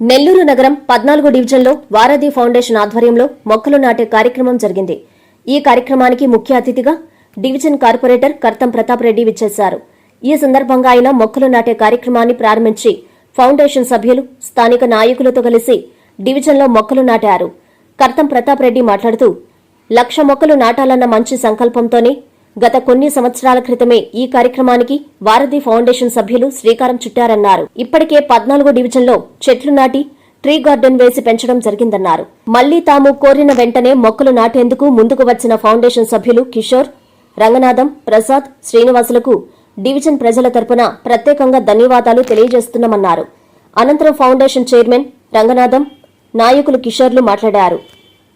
నెల్లూరు నగరం పద్నాలుగు డివిజన్లో వారధి ఫౌండేషన్ ఆధ్వర్యంలో మొక్కలు నాటే కార్యక్రమం జరిగింది. ఈ కార్యక్రమానికి ముఖ్య అతిథిగా డివిజన్ కార్పొరేటర్ కర్తం ప్రతాప్ రెడ్డి విచ్చేశారు. ఈ సందర్భంగా ఆయన మొక్కలు నాటే కార్యక్రమాన్ని ప్రారంభించి ఫౌండేషన్ సభ్యులు స్థానిక నాయకులతో కలిసి డివిజన్లో మొక్కలు నాటారు. కర్తం ప్రతాప్ రెడ్డి మాట్లాడుతూ లక్ష మొక్కలు నాటాలన్న మంచి సంకల్పంతోనే గత కొన్ని సంవత్సరాల క్రితమే ఈ కార్యక్రమానికి వారధి ఫౌండేషన్ సభ్యులు శ్రీకారం చుట్టారన్నారు. ఇప్పటికే పద్నాలుగో డివిజన్లో చెట్లు నాటి ట్రీ గార్డెన్ వేసి పెంచడం జరిగిందన్నారు. మళ్ళీ తాము కోరిన వెంటనే మొక్కలు నాటేందుకు ముందుకు వచ్చిన ఫౌండేషన్ సభ్యులు కిషోర్ రంగనాథం ప్రసాద్ శ్రీనివాసులకు డివిజన్ ప్రజల తరపున ప్రత్యేకంగా ధన్యవాదాలు తెలియజేస్తున్నామన్నారు. అనంతరం ఫౌండేషన్ చైర్మన్ రంగనాథం నాయకులు కిషోర్లు మాట్లాడారు.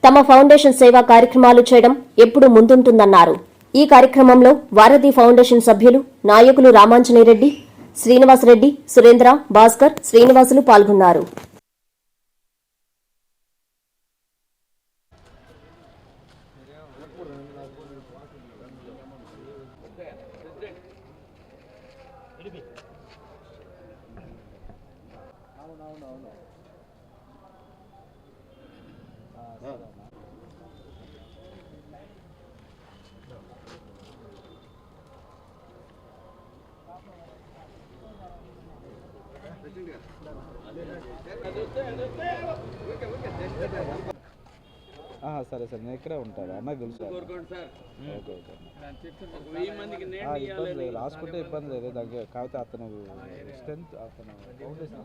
తమ ఫౌండేషన్ సేవా కార్యక్రమాలు చేయడం ఎప్పుడు ముందుంటుందన్నారు. ఈ కార్యక్రమంలో వారధి ఫౌండేషన్ సభ్యులు నాయకులు రామాంజనేరెడ్డి శ్రీనివాసరెడ్డి సురేంద్ర భాస్కర్ శ్రీనివాసులు పాల్గొన్నారు. ఆహా, సరే సరే నేను ఇక్కడే ఉంటాను. అన్నకు తెలుసు ఓకే రాసుకుంటే ఇబ్బంది లేదు. దానికి కాకపోతే అతను స్ట్రెంత్ అతను ఫౌండేషన్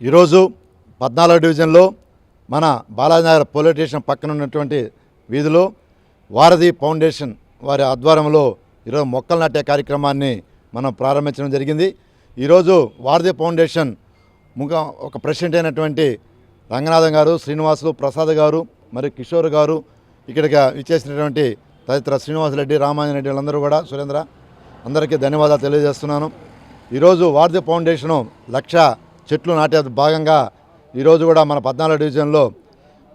ఈరోజు పద్నాలుగో డివిజన్లో మన బాలాజీనగర్ పోలీస్ స్టేషన్ పక్కన ఉన్నటువంటి వీధిలో వారధి ఫౌండేషన్ వారి ఆధ్వర్యంలో ఈరోజు మొక్కలు నాటే కార్యక్రమాన్ని మనం ప్రారంభించడం జరిగింది. ఈరోజు వారధి ఫౌండేషన్ ముఖ ఒక ప్రెసిడెంట్ అయినటువంటి రంగనాథం గారు శ్రీనివాసులు ప్రసాద్ గారు మరి కిషోర్ గారు ఇక్కడికి ఇచ్చేసినటువంటి తదితర శ్రీనివాసరెడ్డి రామాంజరెడ్డి వాళ్ళందరూ కూడా. సురేంద్ర అందరికీ ధన్యవాదాలు తెలియజేస్తున్నాను. ఈరోజు వార్ది ఫౌండేషను లక్ష చెట్లు నాటే భాగంగా ఈరోజు కూడా మన పద్నాలుగు డివిజన్లో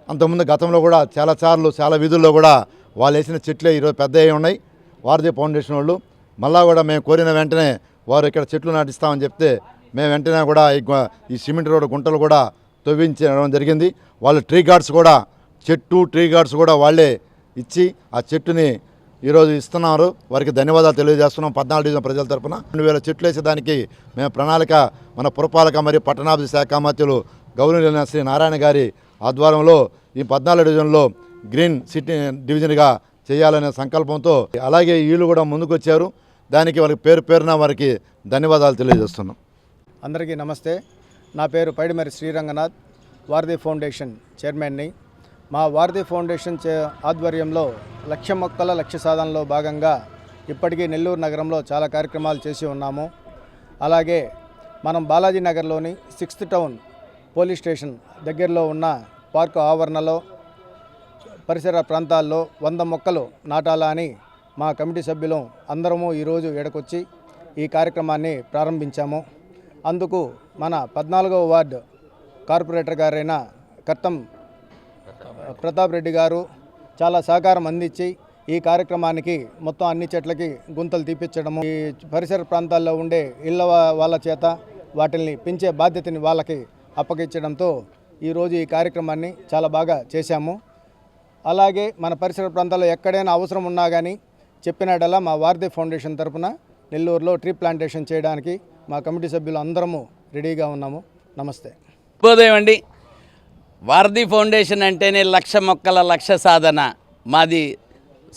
అంతకుముందు గతంలో కూడా చాలా సార్లు చాలా వీధుల్లో కూడా వాళ్ళు వేసిన చెట్లే ఈరోజు పెద్ద అయి ఉన్నాయి. వారధి ఫౌండేషన్ వాళ్ళు మళ్ళా కూడా మేము కోరిన వెంటనే వారు ఇక్కడ చెట్లు నాటిస్తామని చెప్తే మేము వెంటనే కూడా ఈ సిమెంట్ రోడ్డు గుంటలు కూడా తవ్వించడం జరిగింది. వాళ్ళు ట్రీ గార్డ్స్ కూడా చెట్టు ట్రీ గార్డ్స్ కూడా వాళ్ళే ఇచ్చి ఆ చెట్టుని ఈరోజు ఇస్తున్నారు. వారికి ధన్యవాదాలు తెలియజేస్తున్నాం. పద్నాలుగు డివిజన్ ప్రజల తరపున. రెండు వేల చెట్లు వేసేదానికి మేము ప్రణాళిక మన పురపాలక మరియు పట్టణాభివృద్ధి శాఖ మంత్రులు గౌరవనీయులైన శ్రీ నారాయణ గారి ఆధ్వర్యంలో ఈ పద్నాలుగు డివిజన్లో గ్రీన్ సిటీ డివిజన్గా చేయాలనే సంకల్పంతో అలాగే వీళ్ళు కూడా ముందుకొచ్చారు. దానికి వాళ్ళకి పేరు పేరున వారికి ధన్యవాదాలు తెలియజేస్తున్నాం. అందరికీ నమస్తే. నా పేరు పైడిమరి శ్రీరంగనాథ్ వారధి ఫౌండేషన్ చైర్మన్ని. మా వారధి ఫౌండేషన్ ఆధ్వర్యంలో లక్ష మొక్కల లక్ష్య సాధనలో భాగంగా ఇప్పటికీ నెల్లూరు నగరంలో చాలా కార్యక్రమాలు చేసి ఉన్నాము. అలాగే మనం బాలాజీ నగర్లోని సిక్స్త్ టౌన్ పోలీస్ స్టేషన్ దగ్గరలో ఉన్న పార్కు ఆవరణలో పరిసర ప్రాంతాల్లో వంద మొక్కలు నాటాలా అని మా కమిటీ సభ్యులం అందరము ఈరోజు ఎడకొచ్చి ఈ కార్యక్రమాన్ని ప్రారంభించాము. అందుకు మన పద్నాలుగవ వార్డు కార్పొరేటర్ గారైన కర్తం ప్రతాప్ రెడ్డి గారు చాలా సహకారం అందించి ఈ కార్యక్రమానికి మొత్తం అన్ని చెట్లకి గుంతలు తీపించడము ఈ పరిసర ప్రాంతాల్లో ఉండే ఇళ్ళ వాళ్ళ చేత వాటిని పెంచే బాధ్యతని వాళ్ళకి అప్పగించడంతో ఈరోజు ఈ కార్యక్రమాన్ని చాలా బాగా చేశాము. అలాగే మన పరిసర ప్రాంతాల్లో ఎక్కడైనా అవసరం ఉన్నా కానీ చెప్పినడల్లా మా వారధి ఫౌండేషన్ తరపున నెల్లూరులో ట్రీ ప్లాంటేషన్ చేయడానికి మా కమిటీ సభ్యులు అందరము రెడీగా ఉన్నాము. నమస్తే. శుభోదయం అండి. వారధి ఫౌండేషన్ అంటేనే లక్ష మొక్కల లక్ష సాధన. మాది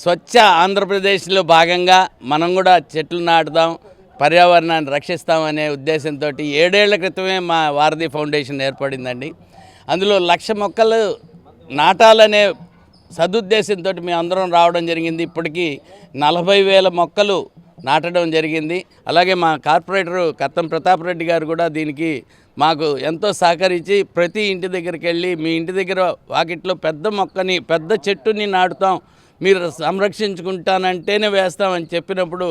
స్వచ్ఛ ఆంధ్రప్రదేశ్లో భాగంగా మనం కూడా చెట్లు నాటుదాం పర్యావరణాన్ని రక్షిస్తామనే ఉద్దేశంతో ఏడేళ్ళ క్రితమే మా వారధి ఫౌండేషన్ ఏర్పడిందండి. అందులో లక్ష మొక్కలు నాటాలనే సదుద్దేశంతో మేము అందరం రావడం జరిగింది. ఇప్పటికీ నలభై వేల మొక్కలు నాటడం జరిగింది. అలాగే మా కార్పొరేటర్ కత్తం ప్రతాప్ రెడ్డి గారు కూడా దీనికి మాకు ఎంతో సహకరించి ప్రతి ఇంటి దగ్గరికి వెళ్ళి మీ ఇంటి దగ్గర వాకిట్లో పెద్ద మొక్కని పెద్ద చెట్టుని నాటుతాం మీరు సంరక్షించుకుంటానంటేనే వేస్తామని చెప్పినప్పుడు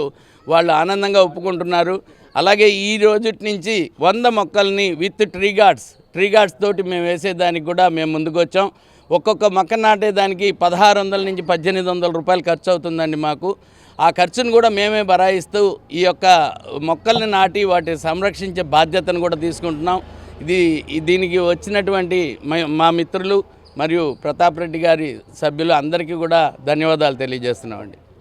వాళ్ళు ఆనందంగా ఒప్పుకుంటున్నారు. అలాగే ఈ రోజు నుంచి వంద మొక్కల్ని with tree guards tree guards తోటి మేము వేసేదానికి కూడా మేము ముందుకొచ్చాం ఒక్కొక్క మొక్క నాటేదానికి పదహారు వందల నుంచి పద్దెనిమిది వందల రూపాయలు ఖర్చు అవుతుందండి మాకు. ఆ ఖర్చును కూడా మేమే బరాయిస్తూ ఈ యొక్క మొక్కల్ని నాటి వాటిని సంరక్షించే బాధ్యతను కూడా తీసుకుంటున్నాం. ఇది దీనికి వచ్చినటువంటి మ- మా మిత్రులు మరియు ప్రతాప్ రెడ్డి గారి సభ్యులు అందరికీ కూడా ధన్యవాదాలు తెలియజేస్తున్నామండి.